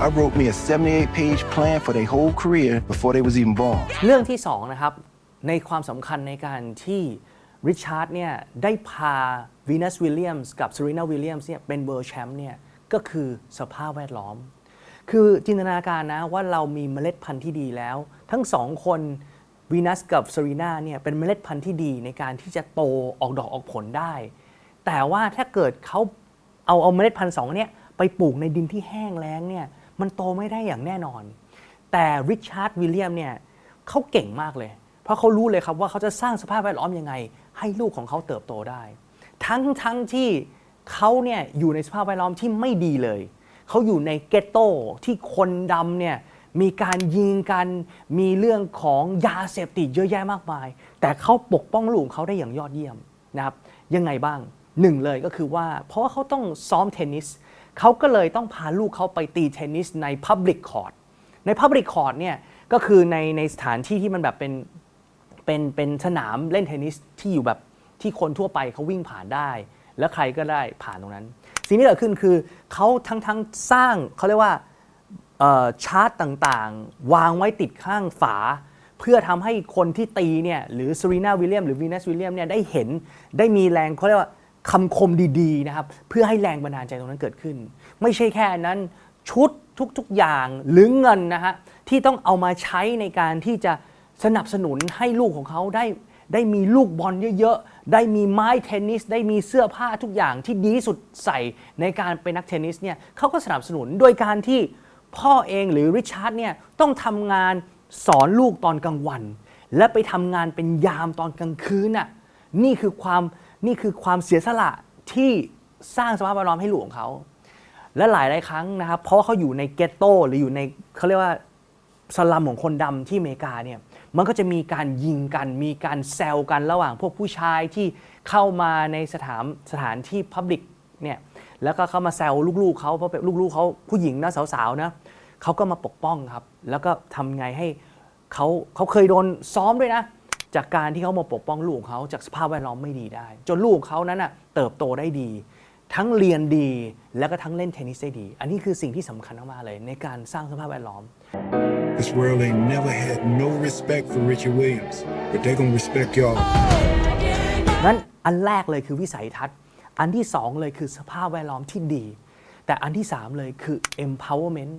I wrote me a 78 page plan for their whole career before they was even born. เรื่องที่สองนะครับ ในความสำคัญในการที่ริชาร์ดเนี่ยได้พาวีนัสวิลเลียมส์กับซรีนาวิลเลียมส์เนี่ยเป็นเบอร์ลแชมป์เนี่ยก็คือสภาพแวดล้อม คือจินตนาการนะว่าเรามีเมล็ดพันธุ์ที่ดีแล้ว ทั้งสองคนวีนัสกับซรีนาเนี่ยเป็นเมล็ดพันธุ์ที่ดีในการที่จะโตออกดอกออกผลได้ แต่ว่าถ้าเกิดเขาเอาเอาเมล็ดพันธุ์สองเนี่ยไปปลูกในดินที่แห้งแล้งเนี่ย มันโตไม่ได้อย่างแน่นอน แต่ริชาร์ดวิลเลียมเนี่ยเขาเก่งมากเลย เพราะเขารู้เลยครับว่าเขาจะสร้างสภาพแวดล้อมยังไง ให้ลูกของเขาเติบโตได้ ทั้งทั้งที่เขาเนี่ยอยู่ในสภาพแวดล้อมที่ไม่ดีเลย เขาอยู่ในเกตโต้ที่คนดำเนี่ยมีการยิงกัน มีเรื่องของยาเสพติดเยอะแยะมากมาย แต่เขาปกป้องลูกเขาได้อย่างยอดเยี่ยมนะครับ ยังไงบ้างหนึ่งเลยก็คือว่า เพราะว่าเขาต้องซ้อมเทนนิสเขาก็เลยต้องพาลูกเขาไปตีเทนนิสใน Public Court ใน Public Court เนี่ยก็คือในในสถานที่ที่มันแบบเป็นเป็นเป็นสนามเล่นเทนนิสที่อยู่แบบที่คนทั่วไปเขาวิ่งผ่านได้ แล้วใครก็ได้ผ่านตรงนั้น สิ่งที่เกิดขึ้นคือเขาทั้งทั้งสร้างเขาเรียกว่าชาร์ตต่างๆ วางไว้ติดข้างฝา เพื่อทำให้คนที่ตีเนี่ยหรือซรีนาวิลเลียมหรือวีนัสวิลเลียมเนี่ยได้เห็นได้มีแรงเขาเรียกว่า คำคมดีๆนะครับเพื่อให้แรงบันดาลใจตรงนั้นเกิดขึ้น ไม่ใช่แค่นั้นชุดทุกๆอย่างหรือเงินนะฮะที่ต้องเอามาใช้ในการที่จะสนับสนุนให้ลูกของเขาได้ได้มีลูกบอลเยอะๆ ได้มีไม้เทนนิส ได้มีเสื้อผ้าทุกอย่างที่ดีสุดใส่ในการเป็นนักเทนนิสเนี่ยเขาก็สนับสนุนโดยการที่พ่อเองหรือริชาร์ดเนี่ยต้องทำงานสอนลูกตอนกลางวัน และไปทำงานเป็นยามตอนกลางคืนน่ะนี่คือความ นี่คือความเสียสละที่สร้างสภาพแวดล้อมให้ลูกของเขา และหลายหลายครั้งนะครับ เพราะว่าเขาอยู่ในเกตโตหรืออยู่ในเขาเรียกว่าสลัมของคนดำที่อเมริกาเนี่ยมันก็จะมีการยิงกัน มีการแซวกันระหว่างพวกผู้ชายที่เข้ามาในสถานสถานที่พับลิกเนี่ยแล้วก็เข้ามาแซวลูกๆเขาเพราะลูกๆเขาผู้หญิงนะสาวๆนะเขาก็มาปกป้องครับ แล้วก็ทำไงให้เขาเขาเคยโดนซ้อมด้วยนะ จากการที่เขามาปกป้องลูกของเขาจากสภาพแวดล้อมไม่ดีได้ จนลูกของเขานั้นน่ะเติบโตได้ดี ทั้งเรียนดีแล้วก็ทั้งเล่นเทนนิสได้ดี อันนี้คือสิ่งที่สำคัญมากๆเลยในการสร้างสภาพแวดล้อม This world ain't never had no respect for Richard Williams, but they gonna respect y'all. นั้นอันแรกเลยคือวิสัยทัศน์ อันที่สองเลยคือสภาพแวดล้อมที่ดี แต่อันที่สามเลยคือ empowerment